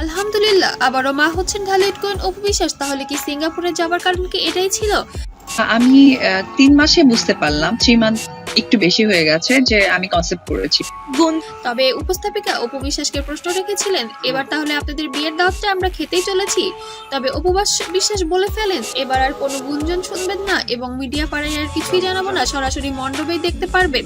আলহামদুলিল্লাহ আবারও মা হচ্ছেন ঢালিউড কোয়েন অপু বিশ্বাস তাহলে কি সিঙ্গাপুরে যাবার কারণ কি এটাই ছিল? আমি তিন মাসে বুঝতে পারলাম থ্রি মান্থ একটু বেশি হয়ে গেছে যে আমি কনসেপ্ট করেছি। গুণ তবে উপস্থাপিকা অপু বিশ্বাসকে প্রশ্ন রেখেছিলেন এবার তাহলে আপনাদের বিয়ের দাওয়াতটা আমরা খেতেই চলেছি। তবে অপু বাস- বিশ্বাস বলে ফেলেন এবার আর কোনো গুঞ্জন শুনবেন না এবং মিডিয়া পাড়ায় আর কিছুই জানাব না সরাসরি মণ্ডপেই দেখতে পারবেন।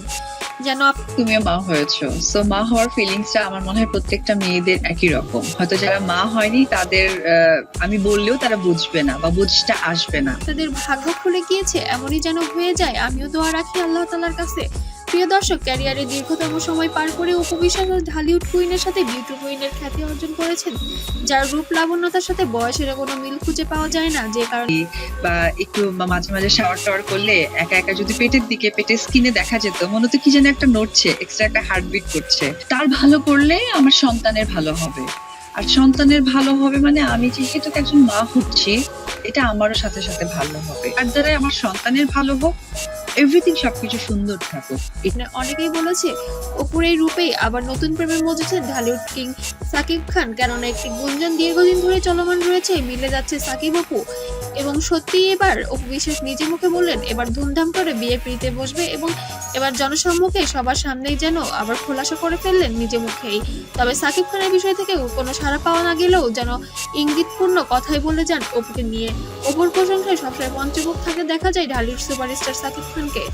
যেন তুমিও মা হয়েছো। সো মা হওয়ার ফিলিংসটা আমার মনে হয় প্রত্যেকটা মেয়েদের একই রকম। হয়তো যারা মা হয়নি তাদের আহ, আমি বললেও তারা বুঝবে না বা বুঝটা আসবে না। তাদের ভাগ্য খুলে গিয়েছে এমনই যেন হয়ে যায়। আমিও দোয়া রাখি আল্লাহ তালার কাছে। প্রিয় দর্শক, ক্যারিয়ারে দীর্ঘতম সময় পার করে উপবিশ্বাস ঢালিউড কুইনের সাথে বিউটি কুইনের খ্যাতি অর্জন করেছেন, যার রূপ লাবণ্যতার সাথে বয়সের কোনো মিল খুঁজে পাওয়া যায় না, যে কারণে বা একটু মাঝে মাঝে শাওয়ার টাওয়ার করলে একা একা যদি পেটের দিকে, পেটের স্কিনে দেখা যেত, মনে হতো কি যেন একটা নড়ছে এক্সট্রা একটা হার্টবিট করছে। তার ভালো করলে আমার সন্তানের ভালো হবে। আর সন্তানের ভালো হবে মানে আমি যেহেতু একজন মা হচ্ছি, এটা আমারও সাথে সাথে ভালো হবে। আর দ্বারাই আমার সন্তানের ভালো হোক এভরিথিং সবকিছু সুন্দর থাকুক এখানে অনেকেই বলেছে এই রূপেই আবার নতুন প্রেমে মজেছেন ঢালিউড কিং সাকিব খান। কেননা একটি গুঞ্জন দীর্ঘদিন ধরে চলমান রয়েছে, মিলে যাচ্ছে সাকিব অপু। এবং সত্যি এবার অপু বিশ্বাস নিজে মুখে বললেন, এবার ধুমধাম করে বিয়ে পিড়িতে বসবে এবং এবার জনসম্মুখে সবার সামনেই যেন আবার খোলাসা করে ফেললেন নিজে মুখেই। তবে সাকিব খানের বিষয় থেকে কোনো সাড়া পাওয়া না গেলেও যেন ইঙ্গিতপূর্ণ কথাই বলে যান অপুকে নিয়ে। অপুর প্রশংসায় সবসময় পঞ্চমুখ থাকে দেখা যায় ঢালির সুপারস্টার সাকিব খানকে।